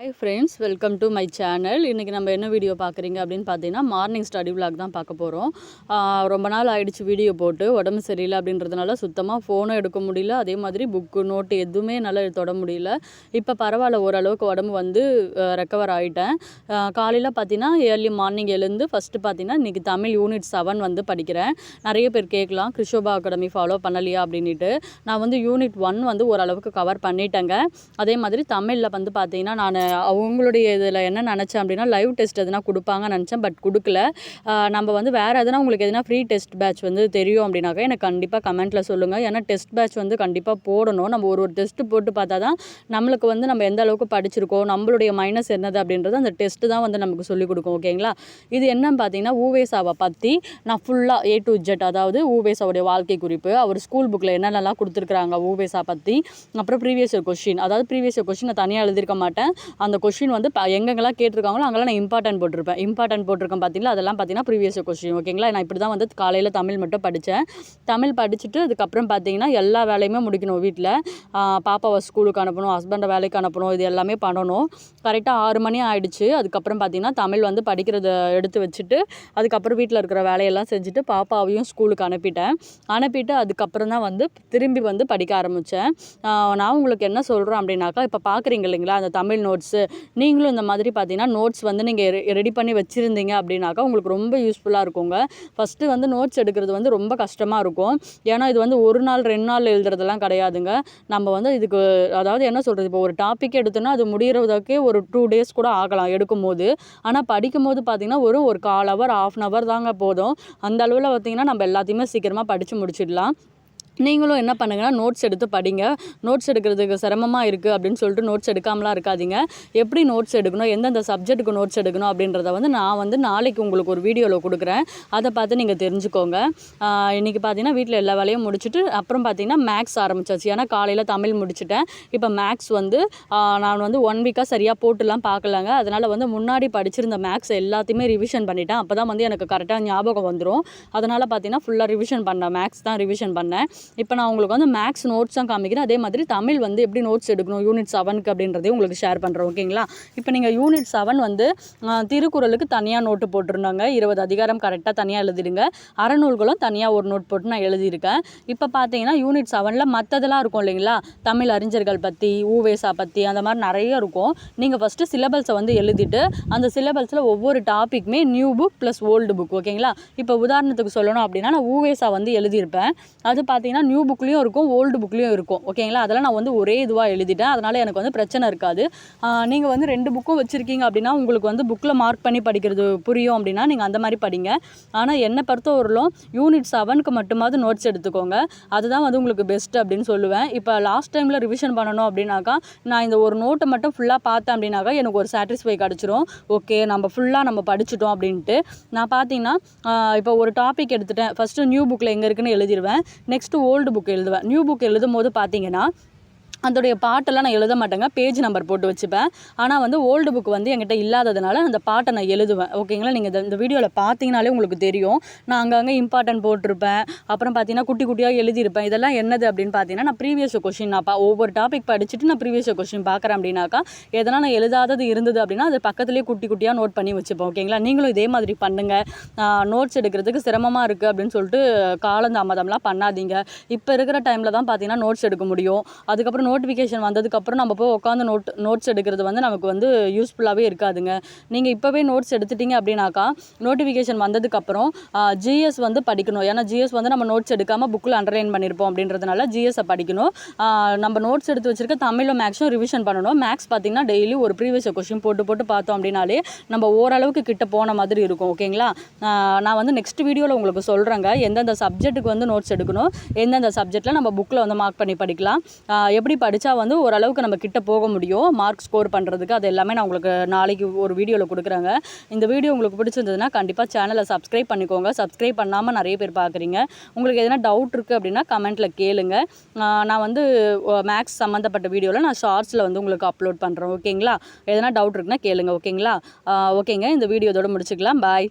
Hi friends welcome to my channel இன்றைக்கி நம்ம என்ன வீடியோ பார்க்குறீங்க அப்படின்னு பார்த்தீங்கன்னா மார்னிங் ஸ்டடி விளாக் தான் பார்க்க போகிறோம் ரொம்ப நாள் ஆகிடுச்சு வீடியோ போட்டு உடம்பு சரியில்லை அப்படின்றதுனால சுத்தமாக ஃபோனும் எடுக்க முடியல. அதே மாதிரி புக்கு நோட்டு எதுவுமே என்னால் தொட முடியல. இப்போ பரவாயில்ல ஓரளவுக்கு உடம்பு வந்து ரெக்கவர் ஆகிட்டேன் காலையில் பார்த்தீங்கன்னா ஏர்லி மார்னிங் எழுந்து ஃபஸ்ட்டு பார்த்தீங்கன்னா இன்றைக்கி தமிழ் யூனிட் செவன் வந்து படிக்கிறேன். நிறைய பேர் கேட்கலாம் கிருஷோபா அகாடமி ஃபாலோ பண்ணலையா அப்படின்ட்டு நான் வந்து யூனிட் ஒன் வந்து ஓரளவுக்கு கவர் பண்ணிட்டேங்க. அதே மாதிரி தமிழில் வந்து பார்த்தீங்கன்னா நான் அவங்களுடைய இதில் என்ன நினச்சேன் அப்படின்னா லைவ் டெஸ்ட் எதுனா கொடுப்பாங்கன்னு நினச்சேன் பட் கொடுக்கல. நம்ம வந்து வேறு எதுனா உங்களுக்கு எதுனா ஃப்ரீ டெஸ்ட் பேட்ச் வந்து தெரியும் அப்படின்னாக்கா எனக்கு கண்டிப்பாக கமெண்ட்டில் சொல்லுங்கள் ஏன்னா டெஸ்ட் பேட்ச் வந்து கண்டிப்பாக போடணும். நம்ம ஒரு ஒரு டெஸ்ட்டு போட்டு பார்த்தா தான் நம்மளுக்கு வந்து நம்ம எந்த அளவுக்கு படிச்சிருக்கோம் நம்மளுடைய மைனஸ் என்னது அப்படின்றது அந்த டெஸ்ட்டு தான் வந்து நமக்கு சொல்லிக் கொடுக்கும் ஓகேங்களா இது என்னன்னு பார்த்தீங்கன்னா ஊவேசாவை பற்றி நான் ஃபுல்லாக ஏ டு ஜெட் அதாவது ஊவேசாவுடைய வாழ்க்கை குறிப்பு அவர் ஸ்கூல் புக்கில் என்னென்னலாம் கொடுத்துருக்குறாங்க ஊவேசா பற்றி அப்புறம் ப்ரீவியஸ் கொஷின் அதாவது ப்ரீவியஸ் கொஷின் நான் தனியாக எழுதியிருக்க மாட்டேன். அந்த கொஷின் வந்து எங்கெங்கெல்லாம் கேட்டிருக்காங்களோ அங்கெல்லாம் நான் இம்பார்ட்டன்ட் போட்டிருப்பேன். இம்பார்ட்டன்ட் போட்டிருக்கேன் பார்த்தீங்களா? அதெல்லாம் பார்த்தீங்கன்னா ப்ரீவியஸ் கொஷின் ஓகேங்களா நான் இப்படி தான் வந்து காலையில் தமிழ் மட்டும் படித்தேன் தமிழ் படிச்சுட்டு அதுக்கப்புறம் பார்த்தீங்கன்னா எல்லா வேலையுமே முடிக்கணும் வீட்டில் பாப்பாவை ஸ்கூலுக்கு அனுப்பணும் ஹஸ்பண்டை வேலைக்கு அனுப்பணும் இது எல்லாமே பண்ணணும். கரெக்டாக ஆறு மணி ஆகிடுச்சு அதுக்கப்புறம் பார்த்தீங்கன்னா தமிழ் வந்து படிக்கிறத எடுத்து வச்சுட்டு அதுக்கப்புறம் வீட்டில் இருக்கிற வேலையெல்லாம் செஞ்சுட்டு பாப்பாவையும் ஸ்கூலுக்கு அனுப்பிட்டேன். அனுப்பிட்டு அதுக்கப்புறம் தான் வந்து திரும்பி வந்து படிக்க ஆரம்பித்தேன் நான் உங்களுக்கு என்ன சொல்கிறேன் அப்படின்னாக்கா இப்போ பார்க்குறீங்க இல்லைங்களா? அந்த தமிழ் நோட்ஸ் நீங்களும் இந்த மாதிரி பார்த்தீங்கன்னா நோட்ஸ் வந்து நீங்கள் ரெடி பண்ணி வச்சுருந்தீங்க அப்படின்னாக்கா உங்களுக்கு ரொம்ப யூஸ்ஃபுல்லாக இருக்குங்க. ஃபஸ்ட்டு வந்து நோட்ஸ் எடுக்கிறது வந்து ரொம்ப கஷ்டமாக இருக்கும். ஏன்னா இது வந்து ஒரு நாள் ரெண்டு நாள் எழுதுறதெல்லாம் கிடையாதுங்க. நம்ம வந்து இதுக்கு அதாவது என்ன சொல்கிறது இப்போ ஒரு டாபிக் எடுத்தோன்னா அது முடிகிறதுக்கே ஒரு டூ டேஸ் கூட ஆகலாம் எடுக்கும் போது ஆனால் படிக்கும் போது பார்த்தீங்கன்னா ஒரு ஒரு கால் ஹவர் ஆஃப் அன் ஹவர் தாங்க போதும். அந்த அளவில் பார்த்தீங்கன்னா நம்ம எல்லாத்தையுமே சீக்கிரமாக படித்து முடிச்சிடலாம். நீங்களும் என்ன பண்ணுங்கன்னா நோட்ஸ் எடுத்து படிங்க. நோட்ஸ் எடுக்கிறதுக்கு சிரமமாக இருக்குது அப்படின்னு சொல்லிட்டு நோட்ஸ் எடுக்காமலாம் இருக்காதீங்க. எப்படி நோட்ஸ் எடுக்கணும் எந்தெந்த சப்ஜெக்ட்டுக்கு நோட்ஸ் எடுக்கணும் அப்படின்றத வந்து நான் வந்து நாளைக்கு உங்களுக்கு ஒரு வீடியோவில் கொடுக்குறேன். அதை பார்த்து நீங்கள் தெரிஞ்சுக்கோங்க. இன்றைக்கி இன்னைக்கு பார்த்தீங்கன்னா வீட்டில் எல்லா வேலையும் முடிச்சுட்டு அப்புறம் பார்த்தீங்கன்னா மேக்ஸ் ஆரம்பிச்சாச்சு. ஏன்னா காலையில் தமிழ் முடிச்சுட்டேன். இப்போ மேக்ஸ் வந்து நான் வந்து ஒன் வீக்காக சரியாக போட்டுலாம் பார்க்கலாங்க. அதனால் வந்து முன்னாடி படிச்சிருந்த மேக்ஸ் எல்லாத்தையுமே ரிவிஷன் பண்ணிட்டேன். அப்போ தான் வந்து எனக்கு கரெக்டாக ஞாபகம் வந்துடும் அதனால் பார்த்தீங்கன்னா ஃபுல்லாக ரிவிஷன் பண்ணேன் மேக்ஸ் தான் ரிவிஷன் பண்ணேன். இப்போ நான் உங்களுக்கு வந்து மேக்ஸ் நோட்ஸ் தான் காமிக்கிறேன். அதே மாதிரி தமிழ் வந்து எப்படி நோட்ஸ் எடுக்கணும்? யூனிட் செவனுக்கு அப்படின்றதையும் உங்களுக்கு ஷேர் பண்ணுறேன் ஓகேங்களா இப்போ நீங்கள் யூனிட் செவன் வந்து திருக்குறளுக்கு தனியாக நோட்டு போட்டிருந்தாங்க. இருபது அதிகாரம் கரெக்டாக தனியாக எழுதிடுங்க. அறநூல்களும் தனியாக ஒரு நோட் போட்டு நான் எழுதியிருக்கேன். இப்போ பார்த்தீங்கன்னா யூனிட் செவனில் மற்றதெல்லாம் இருக்கும் இல்லைங்களா? தமிழ் அறிஞர்கள் பற்றி ஊவேசா பற்றி அந்த மாதிரி நிறைய இருக்கும். நீங்கள் ஃபஸ்ட்டு சிலபஸை வந்து எழுதிட்டு அந்த சிலபஸில் ஒவ்வொரு டாப்பிக்குமே new book plus old book ஓகேங்களா இப்போ உதாரணத்துக்கு சொல்லணும் அப்படின்னா நான் ஊவேசா வந்து எழுதியிருப்பேன். அது பார்த்தீங்கன்னா நியூ புக்லேயும் இருக்கும் ஓல்டு புக்லேயும் இருக்கும். ஓகேங்களா அதெல்லாம் நான் வந்து ஒரே இதுவாக எழுதிட்டேன். அதனால் எனக்கு வந்து பிரச்சனை இருக்காது. நீங்கள் வந்து ரெண்டு புக்கும் வச்சுருக்கீங்க அப்படின்னா உங்களுக்கு வந்து புக்கில் மார்க் பண்ணி படிக்கிறது புரியும் அப்படின்னா நீங்கள் அந்த மாதிரி படிங்க. ஆனால் என்னை பொறுத்தவரையிலும் யூனிட் செவனுக்கு மட்டுமாவது நோட்ஸ் எடுத்துக்கோங்க. அதுதான் வந்து உங்களுக்கு பெஸ்ட் அப்படின்னு சொல்லுவேன். இப்போ லாஸ்ட் டைமில் ரிவிஷன் பண்ணணும் அப்படின்னாக்கா நான் இந்த ஒரு நோட்டை மட்டும் ஃபுல்லாக பார்த்தேன் அப்படின்னாக்கா எனக்கு ஒரு சாட்டிஸ்ஃபை கிடச்சிரும். ஓகே நம்ம ஃபுல்லாக நம்ம படிச்சுட்டோம் அப்படின்ட்டு. நான் பார்த்தீங்கன்னா இப்போ ஒரு டாபிக் எடுத்துட்டேன். ஃபஸ்ட்டு நியூ புக்கில் எங்கே இருக்குன்னு எழுதிடுவேன் நெக்ஸ்ட்டு ஓல்டு புக் எழுதுவேன். நியூ புக் எழுதும் போது பார்த்தீங்கன்னா அதோடைய பாட்டெல்லாம் நான் எழுத மாட்டேங்க. பேஜ் நம்பர் போட்டு வச்சுப்பேன். ஆனால் வந்து ஓல்டு புக் வந்து என்கிட்ட இல்லாததுனால அந்த பாட்டை நான் எழுதுவேன். ஓகேங்களா நீங்கள் இந்த வீடியோவில் பார்த்தீங்கனாலே உங்களுக்கு தெரியும். நான் அங்கங்கே இம்பார்ட்டன்ட் போட்டிருப்பேன். அப்புறம் பார்த்தீங்கன்னா குட்டி குட்டியாக எழுதியிருப்பேன். இதெல்லாம் என்னது அப்படின்னு பார்த்தீங்கன்னா நான் ப்ரீவியஸ் கொஷின் நான் ஒவ்வொரு டாபிக் படிச்சுட்டு நான் ப்ரீவியஸ் கொஷின் பார்க்குறேன் அப்படின்னாக்கா எதனா நான் எழுதாதது இருந்தது அப்படின்னா அது பக்கத்துலேயே குட்டி குட்டியாக நோட் பண்ணி வச்சுப்பேன். ஓகேங்களா நீங்களும் இதே மாதிரி பண்ணுங்கள் நோட்ஸ் எடுக்கிறதுக்கு சிரமமாக இருக்குது அப்படின்னு சொல்லிட்டு காலந்தாமதம்லாம் பண்ணாதீங்க. இப்போ இருக்கிற டைமில் தான் பார்த்தீங்கன்னா நோட்ஸ் எடுக்க முடியும். அதுக்கப்புறம் நோட்டிஃபிகேஷன் வந்ததுக்கப்புறம் நம்ம போய் உட்காந்து நோட் நோட்ஸ் எடுக்கிறது வந்து நமக்கு வந்து யூஸ்ஃபுல்லாகவே இருக்காதுங்க. நீங்கள் இப்போவே நோட்ஸ் எடுத்துட்டீங்க அப்படின்னாக்கா நோட்டிஃபிகேஷன் வந்ததுக்கப்புறம் ஜிஎஸ் வந்து படிக்கணும். ஏன்னா ஜிஎஸ் வந்து நம்ம நோட்ஸ் எடுக்காமல் புக்கில் அண்டர்லைன் பண்ணியிருப்போம் அப்படின்றதுனால ஜிஎஸை படிக்கணும். நம்ம நோட்ஸ் எடுத்து வச்சிருக்க தமிழும் மேக்ஸும் ரிவிஷன் பண்ணணும். மேக்ஸ் பார்த்தீங்கன்னா டெய்லி ஒரு ப்ரீவியஸ் கொஷின் போட்டு போட்டு பார்த்தோம் அப்படின்னாலே நம்ம ஓரளவுக்கு கிட்ட போன மாதிரி இருக்கும். ஓகேங்களா நான் வந்து நெக்ஸ்ட் வீடியோவில் உங்களுக்கு சொல்கிறேங்க எந்தெந்த சப்ஜெக்ட்டுக்கு வந்து நோட்ஸ் எடுக்கணும் எந்தெந்த சப்ஜெக்ட்டில் நம்ம புக்கில் வந்து மார்க் பண்ணி படிக்கலாம். எப்படி எப்படி படித்தா வந்து ஓரளவுக்கு நம்ம கிட்ட போக முடியும்? மார்க் ஸ்கோர் பண்ணுறதுக்கு அது எல்லாமே நான் உங்களுக்கு நாளைக்கு ஒரு வீடியோவில் கொடுக்குறாங்க. இந்த வீடியோ உங்களுக்கு பிடிச்சிருந்ததுன்னா கண்டிப்பாக சேனலை சப்ஸ்கிரைப் பண்ணிக்கோங்க. சப்ஸ்கிரைப் பண்ணாமல் நிறைய பேர் பார்க்குறீங்க உங்களுக்கு எதனா டவுட் இருக்குது அப்படின்னா கமெண்ட்டில் கேளுங்க. நான் வந்து மேக்ஸ் சம்மந்தப்பட்ட வீடியோவில் நான் ஷார்ட்ஸில் வந்து உங்களுக்கு அப்லோட் பண்ணுறேன் ஓகேங்களா எதனா டவுட் இருக்குன்னா கேளுங்க. ஓகேங்களா ஓகேங்க இந்த வீடியோ இதோட முடிச்சுக்கலாம். பாய்